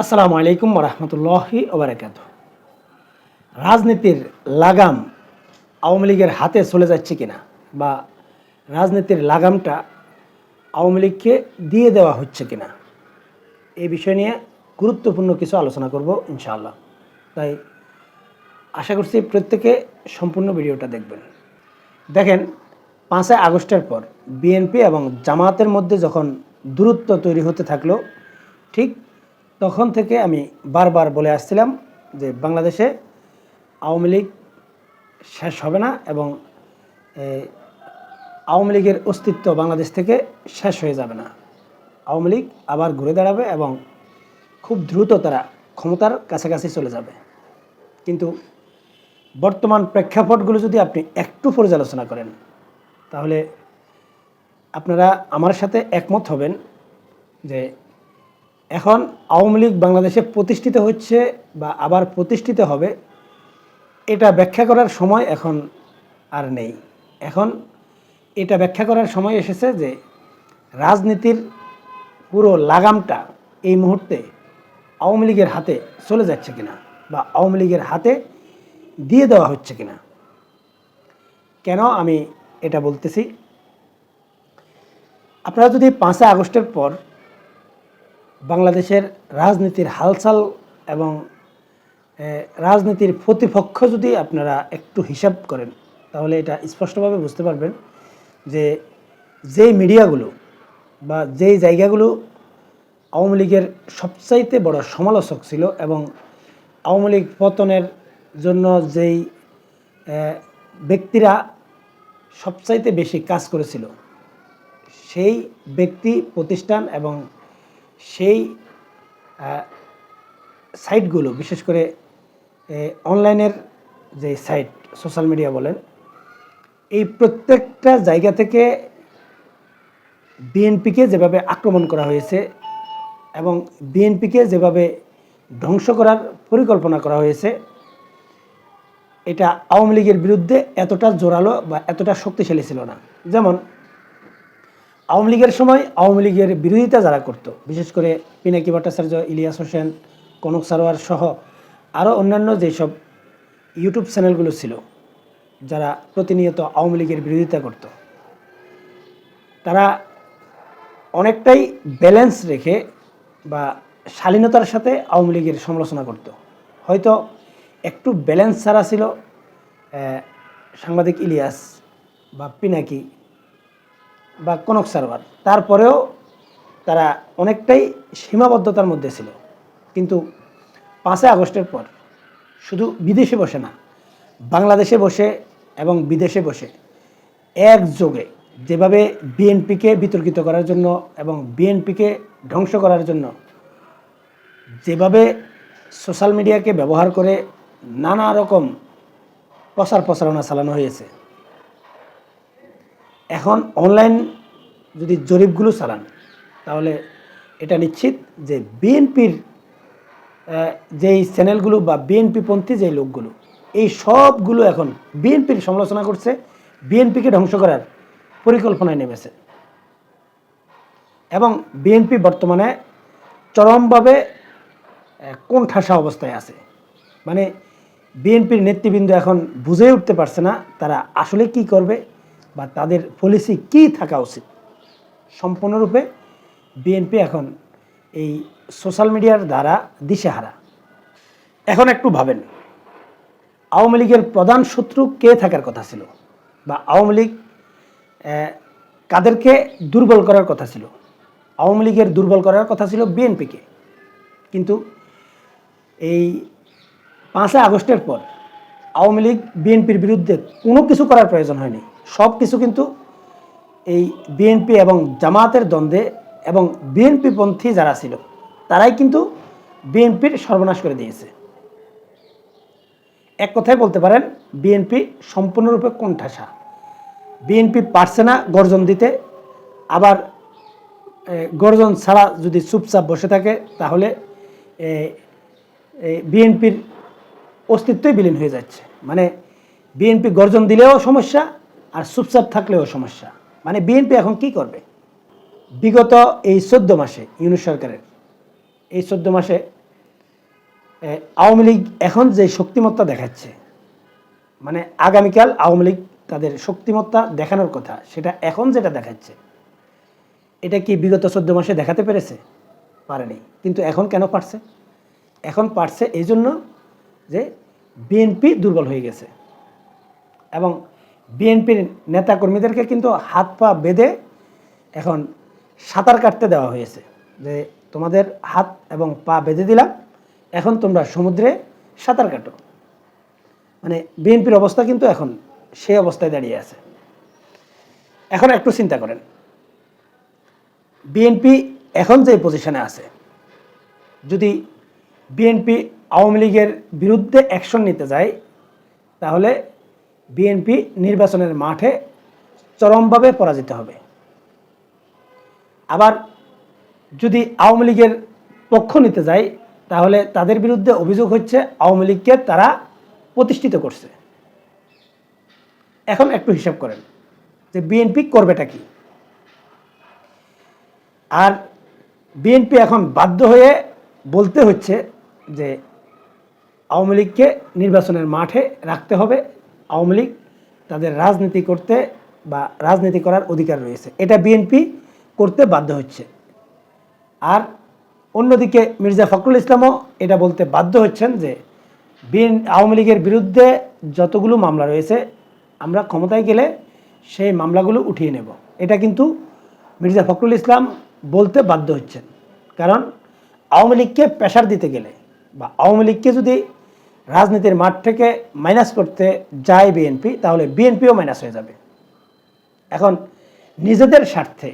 আসসালামু আলাইকুম রহমতুল্লাহি ওবরাকাত রাজনীতির লাগাম আওয়ামী লীগের হাতে চলে যাচ্ছে কিনা বা রাজনীতির লাগামটা আওয়ামী লীগকে দিয়ে দেওয়া হচ্ছে কিনা এই বিষয় নিয়ে গুরুত্বপূর্ণ কিছু আলোচনা করব ইনশাআল্লাহ। তাই আশা করছি প্রত্যেকে সম্পূর্ণ ভিডিওটা দেখবেন। দেখেন, পাঁচই আগস্টের পর বিএনপি এবং জামাতের মধ্যে যখন দূরত্ব তৈরি হতে থাকল, ঠিক তখন থেকে আমি বারবার বলে আসছিলাম যে বাংলাদেশে আওয়ামী লীগ শেষ হবে না এবং আওয়ামী লীগের অস্তিত্ব বাংলাদেশ থেকে শেষ হয়ে যাবে না। আওয়ামী লীগ আবার ঘুরে দাঁড়াবে এবং খুব দ্রুত তারা ক্ষমতার কাছাকাছি চলে যাবে। কিন্তু বর্তমান প্রেক্ষাপটগুলো যদি আপনি একটু পর্যালোচনা করেন, তাহলে আপনারা আমার সাথে একমত হবেন যে এখন আওয়ামী লীগ বাংলাদেশে প্রতিষ্ঠিত হচ্ছে বা আবার প্রতিষ্ঠিত হবে, এটা ব্যাখ্যা করার সময় এখন আর নেই। এখন এটা ব্যাখ্যা করার সময় এসেছে যে রাজনীতির পুরো লাগামটা এই মুহূর্তে আওয়ামী লীগের হাতে চলে যাচ্ছে কিনা বা আওয়ামী লীগের হাতে দিয়ে দেওয়া হচ্ছে কিনা। কেন আমি এটা বলতেছি? আপনারা যদি পাঁচই আগস্টের পর বাংলাদেশের রাজনীতির হালচাল এবং রাজনীতির প্রতিপক্ষ যদি আপনারা একটু হিসাব করেন, তাহলে এটা স্পষ্টভাবে বুঝতে পারবেন যে যেই মিডিয়াগুলো বা যেই জায়গাগুলো আওয়ামী লীগের সবচাইতে বড় সমালোচক ছিল এবং আওয়ামী লীগ পতনের জন্য যেই ব্যক্তিরা সবচাইতে বেশি কাজ করেছিল, সেই ব্যক্তি, প্রতিষ্ঠান এবং সেই সাইটগুলো, বিশেষ করে অনলাইনের যে সাইট, সোশ্যাল মিডিয়া বলেন, এই প্রত্যেকটা জায়গা থেকে বিএনপিকে যেভাবে আক্রমণ করা হয়েছে এবং বিএনপিকে যেভাবে ধ্বংস করার পরিকল্পনা করা হয়েছে, এটা আওয়ামী লীগের বিরুদ্ধে এতটা জোরালো বা এতটা শক্তিশালী ছিল না। যেমন আওয়ামী লীগের সময় আওয়ামী লীগের বিরোধিতা যারা করত, বিশেষ করে পিনাকি ভট্টাচার্য, ইলিয়াস হোসেন, কনক সারোয়ার সহ আরও অন্যান্য যেসব ইউটিউব চ্যানেলগুলো ছিল, যারা প্রতিনিয়ত আওয়ামী লীগের বিরোধিতা করত, তারা অনেকটাই ব্যালেন্স রেখে বা শালীনতার সাথে আওয়ামী লীগের সমালোচনা করত। হয়তো একটু ব্যালেন্স ছাড়া ছিল সাংবাদিক ইলিয়াস বা পিনাকি বা কনক সার্ভার তারপরেও তারা অনেকটাই সীমাবদ্ধতার মধ্যে ছিল। কিন্তু পাঁচই আগস্টের পর শুধু বিদেশে বসে না, বাংলাদেশে বসে এবং বিদেশে বসে একযোগে যেভাবে বিএনপিকে বিতর্কিত করার জন্য এবং বিএনপিকে ধ্বংস করার জন্য যেভাবে সোশ্যাল মিডিয়াকে ব্যবহার করে নানা রকম প্রচার প্রচারণা চালানো হয়েছে এখন অনলাইন যদি জরিপগুলো চালান তাহলে এটা নিশ্চিত যে বিএনপির যেই চ্যানেলগুলো বা বিএনপিপন্থী যেই লোকগুলো এই সবগুলো এখন বিএনপির সমালোচনা করছে বিএনপিকে ধ্বংস করার পরিকল্পনায় নেমেছে। এবং বিএনপি বর্তমানে চরমভাবে আহ, কোণঠাসা অবস্থায় আছে। মানে বিএনপির নেতৃবৃন্দ এখন বুঝে উঠতে পারছে না তারা আসলে কি করবে বা তাদের পলিসি কি থাকা উচিত? সম্পূর্ণরূপে বিএনপি এখন এই সোশ্যাল মিডিয়ার দ্বারা দিশেহারা। এখন একটু ভাবেন, আওয়ামী লীগের প্রধান শত্রু কে থাকার কথা ছিল? বা আওয়ামী লীগ কাদেরকে দুর্বল করার কথা ছিল? আওয়ামী লীগের দুর্বল করার কথা ছিল বিএনপিকে কিন্তু এই পাঁচই আগস্টের পর আওয়ামী লীগ বিএনপির বিরুদ্ধে কোনো কিছু করার প্রয়োজন হয়নি। সব কিছু কিন্তু এই বিএনপি এবং জামাতের দ্বন্দ্বে এবং বিএনপিপন্থী যারা ছিল, তারাই কিন্তু বিএনপির সর্বনাশ করে দিয়েছে। এক কথায় বলতে পারেন বিএনপি সম্পূর্ণরূপে কোণঠাসা। বিএনপি পারছে না গর্জন দিতে, আবার গর্জন ছাড়া যদি চুপচাপ বসে থাকে, তাহলে বিএনপির অস্তিত্বই বিলীন হয়ে যাচ্ছে। মানে বিএনপি গর্জন দিলেও সমস্যা আর চুপচাপ থাকলেও সমস্যা। মানে বিএনপি এখন কি করবে? বিগত এই চোদ্দ মাসে ইউনিট সরকারের, এই চোদ্দ মাসে আওয়ামী লীগ এখন যে শক্তিমত্তা দেখাচ্ছে মানে আগামীকাল আওয়ামী লীগ তাদের শক্তিমত্তা দেখানোর কথা, সেটা এখন যেটা দেখাচ্ছে, এটা কি বিগত চোদ্দ মাসে দেখাতে পেরেছে? পারেনি। কিন্তু এখন কেন পারছে? এখন পারছে এই জন্য যে বিএনপি দুর্বল হয়ে গেছে। এবং বিএনপির নেতাকর্মীদেরকে কিন্তু হাত পা বেঁধে এখন সাঁতার কাটতে দেওয়া হয়েছে। যে তোমাদের হাত এবং পা বেঁধে দিলাম, এখন তোমরা সমুদ্রে সাঁতার কাটো। মানে বিএনপির অবস্থা কিন্তু এখন সেই অবস্থায় দাঁড়িয়ে আছে। এখন একটু চিন্তা করেন। বিএনপি এখন যে পজিশনে আছে, যদি বিএনপি আওয়ামী লীগের বিরুদ্ধে অ্যাকশন নিতে যায়, তাহলে বিএনপি নির্বাচনের মাঠে চরমভাবে পরাজিত হবে। আবার যদি আওয়ামী লীগের পক্ষ নিতে যায়, তাহলে তাদের বিরুদ্ধে অভিযোগ হচ্ছে আওয়ামী লীগকে তারা প্রতিষ্ঠিত করছে। এখন একটু হিসাব করেন যে বিএনপি করবেটা কি? আর বিএনপি এখন বাধ্য হয়ে বলতে হচ্ছে যে আওয়ামী লীগকে নির্বাচনের মাঠে রাখতে হবে আওয়ামী লীগ তাদের রাজনীতি করতে বা রাজনীতি করার অধিকার রয়েছে। এটা বিএনপি করতে বাধ্য হচ্ছে। আর অন্যদিকে মির্জা ফখরুল ইসলামও এটা বলতে বাধ্য হচ্ছেন যে বিএন, আওয়ামী লীগের বিরুদ্ধে যতগুলো মামলা রয়েছে, আমরা ক্ষমতায় গেলে সেই মামলাগুলো উঠিয়ে নেব। এটা কিন্তু মির্জা ফখরুল ইসলাম বলতে বাধ্য হচ্ছেন। কারণ আওয়ামী লীগকে প্রেশার দিতে গেলে বা আওয়ামী লীগকে যদি রাজনীতির মাঠ থেকে মাইনাস করতে যায় বিএনপি তাহলে বিএনপিও মাইনাস হয়ে যাবে। এখন নিজেদের স্বার্থে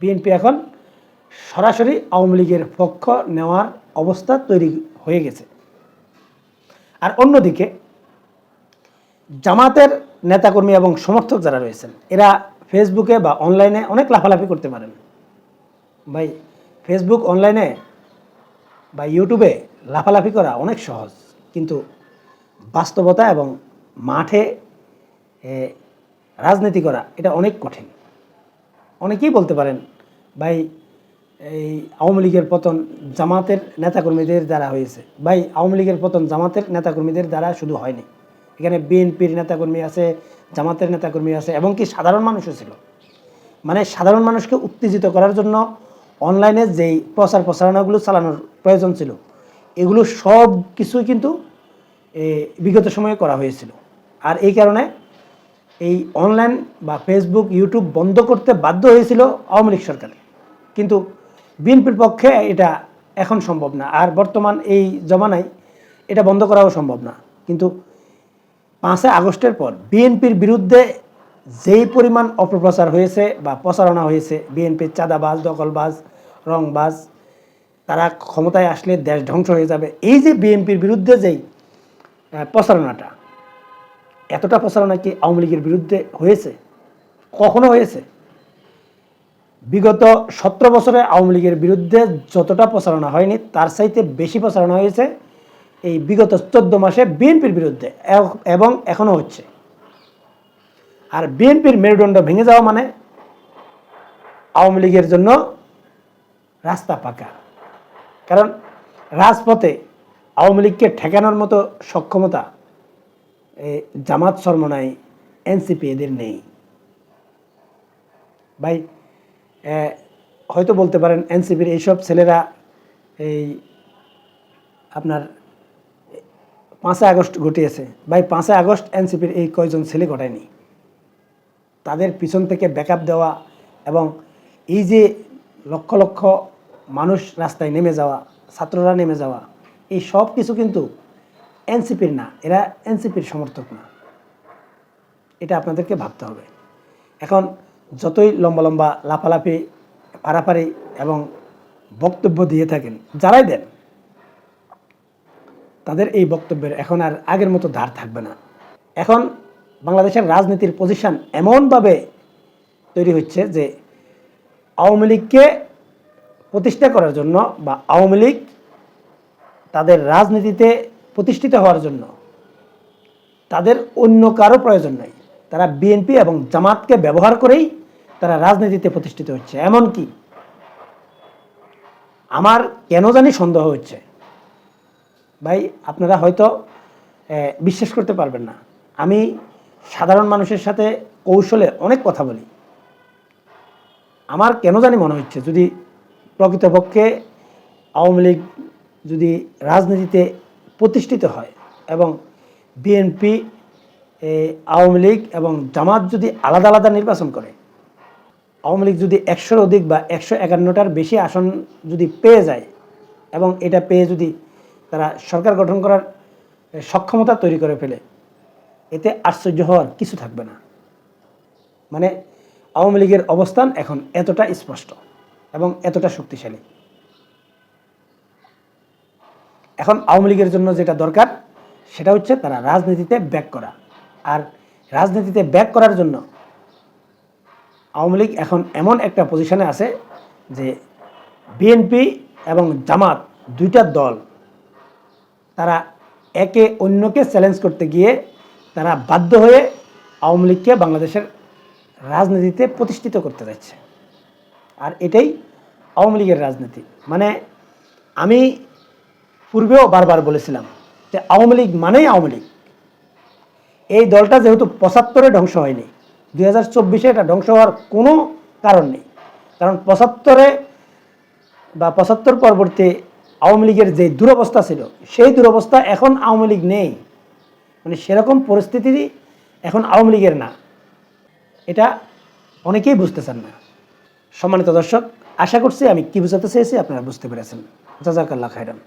বিএনপি এখন সরাসরি আওয়ামী লীগের পক্ষ নেওয়ার অবস্থা তৈরি হয়ে গেছে। আর অন্যদিকে জামাতের নেতাকর্মী এবং সমর্থক যারা রয়েছেন, এরা ফেসবুকে বা অনলাইনে অনেক লাফালাফি করতে পারেন। ভাই ফেসবুক অনলাইনে বা ইউটিউবে লাফালাফি করা অনেক সহজ। কিন্তু বাস্তবতা এবং মাঠে রাজনীতি করা এটা অনেক কঠিন। অনেকেই বলতে পারেন, ভাই, এই আওয়ামী লীগের পতন জামাতের নেতাকর্মীদের দ্বারা হয়েছে। ভাই, আওয়ামী লীগের পতন জামাতের নেতাকর্মীদের দ্বারা শুধু হয়নি। এখানে বিএনপির নেতাকর্মী আছে, জামাতের নেতাকর্মী আছে এবং কি সাধারণ মানুষও ছিল। মানে সাধারণ মানুষকে উত্তেজিত করার জন্য অনলাইনে যেই প্রচার প্রচারণাগুলো চালানোর প্রয়োজন ছিল এগুলো সব কিছুই কিন্তু বিগত সময়ে করা হয়েছিল। আর এই কারণে এই অনলাইন বা ফেসবুক, ইউটিউব বন্ধ করতে বাধ্য হয়েছিল আওয়ামী লীগ সরকার। কিন্তু বিএনপির পক্ষে এটা এখন সম্ভব না। আর বর্তমান এই জমানায় এটা বন্ধ করাও সম্ভব না। কিন্তু পাঁচই আগস্টের পর বিএনপির বিরুদ্ধে যেই পরিমাণ অপপ্রচার হয়েছে বা প্রচারণা হয়েছে, বিএনপির চাঁদাবাজ, দখলবাজ, রংবাজ তারা ক্ষমতায় আসলে দেশ ধ্বংস হয়ে যাবে। এই যে বিএনপির বিরুদ্ধে যেই প্রচারণাটা, এতটা প্রচারণা কি আওয়ামী লীগের বিরুদ্ধে হয়েছে? কখনো হয়েছে? বিগত সতেরো বছরে আওয়ামী লীগের বিরুদ্ধে যতটা প্রচারণা হয়নি, তার চাইতে বেশি প্রচারণা হয়েছে এই বিগত চোদ্দ মাসে বিএনপির বিরুদ্ধে এবং এখনও হচ্ছে। আর বিএনপির মেরুদণ্ড ভেঙে যাওয়া মানে আওয়ামী লীগের জন্য রাস্তা পাকা। কারণ রাজপথে আওয়ামী লীগকে ঠেকানোর মতো সক্ষমতা জামাত সরমনাই এনসিপি এদের নেই। ভাই হয়তো বলতে পারেন এনসিপির এইসব ছেলেরা এই আপনার পাঁচই আগস্ট ঘটিয়েছে। ভাই, পাঁচই আগস্ট এনসিপির এই কয়জন ছেলে ঘটায়নি। তাদের পিছন থেকে ব্যাকআপ দেওয়া এবং এই যে লক্ষ লক্ষ মানুষ রাস্তায় নেমে যাওয়া, ছাত্ররা নেমে যাওয়া, এই সব কিছু কিন্তু এনসিপির না, এরা এনসিপির সমর্থক না। এটা আপনাদেরকে ভাবতে হবে। এখন যতই লম্বা লম্বা লাফালাফি, পারাপারি এবং বক্তব্য দিয়ে থাকেন, যারাই দেন, তাদের এই বক্তব্যের এখন আর আগের মতো ধার থাকবে না। এখন বাংলাদেশের রাজনীতির পজিশন এমনভাবে তৈরি হচ্ছে যে আওয়ামী লীগকে প্রতিষ্ঠা করার জন্য বা আওয়ামী লীগ তাদের রাজনীতিতে প্রতিষ্ঠিত হওয়ার জন্য তাদের অন্য কারও প্রয়োজন নাই। তারা বিএনপি এবং জামাতকে ব্যবহার করেই তারা রাজনীতিতে প্রতিষ্ঠিত হচ্ছে। এমনকি আমার কেন জানি সন্দেহ হচ্ছে। ভাই, আপনারা হয়তো বিশ্বাস করতে পারবেন না। আমি সাধারণ মানুষের সাথে কৌশলে অনেক কথা বলি। আমার কেন জানি মনে হচ্ছে, যদি প্রকৃতপক্ষে আওয়ামী লীগ যদি রাজনীতিতে প্রতিষ্ঠিত হয় এবং বিএনপি আওয়ামী লীগ এবং জামাত যদি আলাদা আলাদা নির্বাচন করে, আওয়ামী লীগ যদি একশোর অধিক বা একশো একান্নটার বেশি আসন যদি পেয়ে যায় এবং এটা পেয়ে যদি তারা সরকার গঠন করার সক্ষমতা তৈরি করে ফেলে, এতে আশ্চর্য হওয়ার কিছু থাকবে না। মানে আওয়ামী লীগের অবস্থান এখন এতটা স্পষ্ট। এবং এতটা শক্তিশালী। এখন আওয়ামী লীগের জন্য যেটা দরকার, সেটা হচ্ছে তারা রাজনীতিতে ব্যাক করা। আর রাজনীতিতে ব্যাক করার জন্য আওয়ামী লীগ এখন এমন একটা পজিশনে আছে যে বিএনপি এবং জামাত দুইটা দল, তারা একে অন্যকে চ্যালেঞ্জ করতে গিয়ে তারা বাধ্য হয়ে আওয়ামী লীগকে বাংলাদেশের রাজনীতিতে প্রতিষ্ঠিত করতে যাচ্ছে। এটাই আওয়ামী লীগের রাজনীতি। মানে আমি পূর্বেও বারবার বলেছিলাম যে আওয়ামী লীগ মানেই আওয়ামী লীগ। এই দলটা যেহেতু পঁচাত্তরে ধ্বংস হয়নি, দুই হাজার চব্বিশে এটা ধ্বংস হওয়ার কোনো কারণ নেই। কারণ পঁচাত্তরে বা পঁচাত্তর পরবর্তী আওয়ামী লীগের যে দুরবস্থা ছিল, সেই দুরবস্থা এখন আওয়ামী লীগ নেই। মানে সেরকম পরিস্থিতি এখন আওয়ামী লীগের না। এটা অনেকেই বুঝতেছেন না। সম্মানিত দর্শক আশা করছি আমি কি বুঝাতে চেয়েছি আপনারা বুঝতে পেরেছেন। জাজাকাল্লা খাইরান